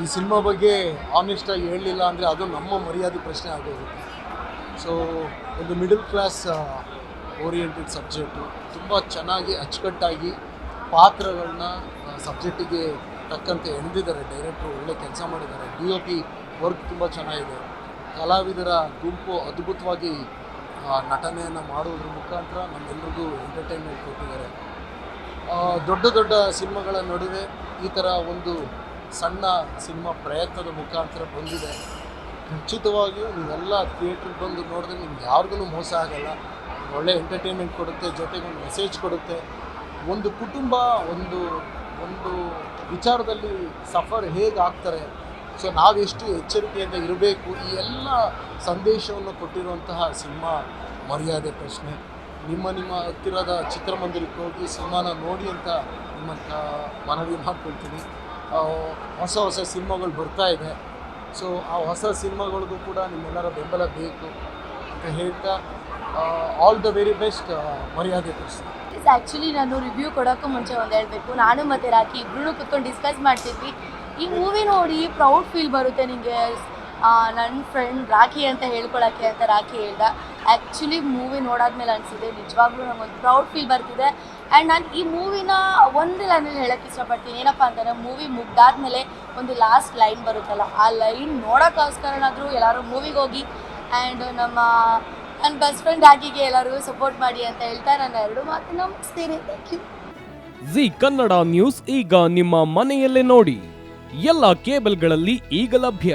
ಈ ಸಿನಿಮಾ ಬಗ್ಗೆ ಆನೆಸ್ಟಾಗಿ ಹೇಳಲಿಲ್ಲ ಅಂದರೆ ಅದು ನಮ್ಮ ಮರ್ಯಾದೆ ಪ್ರಶ್ನೆ ಆಗೋದು ಸೊ ಒಂದು ಮಿಡಲ್ ಕ್ಲಾಸ್ ಓರಿಯೆಂಟೆಡ್ ಸಬ್ಜೆಕ್ಟು ತುಂಬ ಚೆನ್ನಾಗಿ, ಅಚ್ಚುಕಟ್ಟಾಗಿ ಪಾತ್ರಗಳನ್ನ ಸಬ್ಜೆಕ್ಟಿಗೆ ತಕ್ಕಂತೆ ಎಳೆದಿದ್ದಾರೆ ಡೈರೆಕ್ಟ್ರು ಒಳ್ಳೆ ಕೆಲಸ ಮಾಡಿದ್ದಾರೆ. ಡಿ ಒ ಪಿ ವರ್ಕ್ ತುಂಬ ಚೆನ್ನಾಗಿದೆ. ಕಲಾವಿದರ ಗುಂಪು ಅದ್ಭುತವಾಗಿ ನಟನೆಯನ್ನು ಮಾಡೋದ್ರ ಮುಖಾಂತರ ನಮ್ಮೆಲ್ಲರಿಗೂ ಎಂಟರ್ಟೈನ್ಮೆಂಟ್ ಕೊಟ್ಟಿದ್ದಾರೆ. ದೊಡ್ಡ ದೊಡ್ಡ ಸಿನಿಮಾಗಳ ನಡುವೆ ಈ ಥರ ಒಂದು ಸಣ್ಣ ಸಿನಿಮಾ ಪ್ರಯತ್ನದ ಮುಖಾಂತರ ಬಂದಿದೆ. ಖಚಿತವಾಗಿಯೂ ನೀವೆಲ್ಲ ಥಿಯೇಟ್ರಿಗೆ ಬಂದು ನೋಡಿದ್ರೆ ನಿಮ್ಗೆ ಯಾರಿಗೂ ಮೋಸ ಆಗಲ್ಲ. ಒಳ್ಳೆ ಎಂಟರ್ಟೈನ್ಮೆಂಟ್ ಕೊಡುತ್ತೆ, ಜೊತೆಗೆ ಒಂದು ಮೆಸೇಜ್ ಕೊಡುತ್ತೆ. ಒಂದು ಕುಟುಂಬ, ಒಂದು ಒಂದು ವಿಚಾರದಲ್ಲಿ ಸಫರ್ ಹೇಗೆ ಆಗ್ತಾರೆ? ಸೊ ನಾವೆಷ್ಟು ಎಚ್ಚರಿಕೆಯಿಂದ ಇರಬೇಕು? ಈ ಎಲ್ಲ ಸಂದೇಶವನ್ನು ಕೊಟ್ಟಿರುವಂತಹ ಸಿನಿಮಾ ಮರ್ಯಾದೆ ಪ್ರಶ್ನೆ. ನಿಮ್ಮ ನಿಮ್ಮ ಹತ್ತಿರದ ಚಿತ್ರಮಂದಿರಕ್ಕೆ ಹೋಗಿ ಸಿನಿಮಾನ ನೋಡಿ ಅಂತ ನಿಮ್ಮ ಮನವಿ ಮಾಡ್ಕೊಳ್ತೀನಿ. ಹೊಸ ಹೊಸ ಸಿನಿಮಾಗಳು ಬರ್ತಾ ಇದೆ. ಸೊ ಆ ಹೊಸ ಸಿನಿಮಾಗಳಿಗೂ ಕೂಡ ನಿಮ್ಮೆಲ್ಲರ ಬೆಂಬಲ ಬೇಕು ಅಂತ ಹೇಳ್ತಾ ಆಲ್ ದ ವೆರಿ ಬೆಸ್ಟ್ ಮರ್ಯಾದೆ ಪ್ರಶ್ನೆ ಆ್ಯಕ್ಚುಲಿ ನಾನು ರಿವ್ಯೂ ಕೊಡೋಕ್ಕೂ ಮುಂಚೆ ಒಂದು ಹೇಳಬೇಕು. ನಾನು ಮತ್ತು ರಾಖಿ ಇಬ್ಬರೂ ಕುತ್ಕೊಂಡು ಡಿಸ್ಕಸ್ ಮಾಡ್ತಿದ್ವಿ. ಈ ಮೂವಿ ನೋಡಿ ಪ್ರೌಡ್ ಫೀಲ್ ಬರುತ್ತೆ ನಿಮಗೆ ನನ್ನ ಫ್ರೆಂಡ್ ರಾಖಿ ಅಂತ ಹೇಳ್ಕೊಳಕ್ಕೆ ಅಂತ ರಾಖಿ ಹೇಳ್ದ. ಆ್ಯಕ್ಚುಲಿ ಮೂವಿ ನೋಡಾದ್ಮೇಲೆ ಅನಿಸಿದೆ, ನಿಜವಾಗ್ಲೂ ನಂಗೊಂದು ಪ್ರೌಡ್ ಫೀಲ್ ಬರ್ತಿದೆ. ಆ್ಯಂಡ್ ನಾನು ಈ ಮೂವಿನ ಒಂದು ಲೈನಲ್ಲಿ ಹೇಳೋಕ್ಕೆ ಇಷ್ಟಪಡ್ತೀನಿ. ಏನಪ್ಪ ಅಂತಂದರೆ ಮೂವಿ ಮುಗ್ದಾದ್ಮೇಲೆ ಒಂದು ಲಾಸ್ಟ್ ಲೈನ್ ಬರುತ್ತಲ್ಲ, ಆ ಲೈನ್ ನೋಡೋಕ್ಕೋಸ್ಕರನಾದರೂ ಎಲ್ಲರೂ ಮೂವಿಗೆ ಹೋಗಿ ಆ್ಯಂಡ್ ನಮ್ಮ ನನ್ನ ಬೆಸ್ಟ್ ಫ್ರೆಂಡ್ ಆಗಿಗೆ ಎಲ್ಲರೂ ಸಪೋರ್ಟ್ ಮಾಡಿ ಅಂತ ಹೇಳ್ತಾ ನಾನು ಎರಡು ಮಾತು ಮುಗಿಸ್ತೀನಿ. Thank you Zee Kannada news ಈಗ ನಿಮ್ಮ ಮನೆಯಲ್ಲೇ ನೋಡಿ. ಎಲ್ಲ ಕೇಬಲ್ಗಳಲ್ಲಿ ಈಗ ಲಭ್ಯ.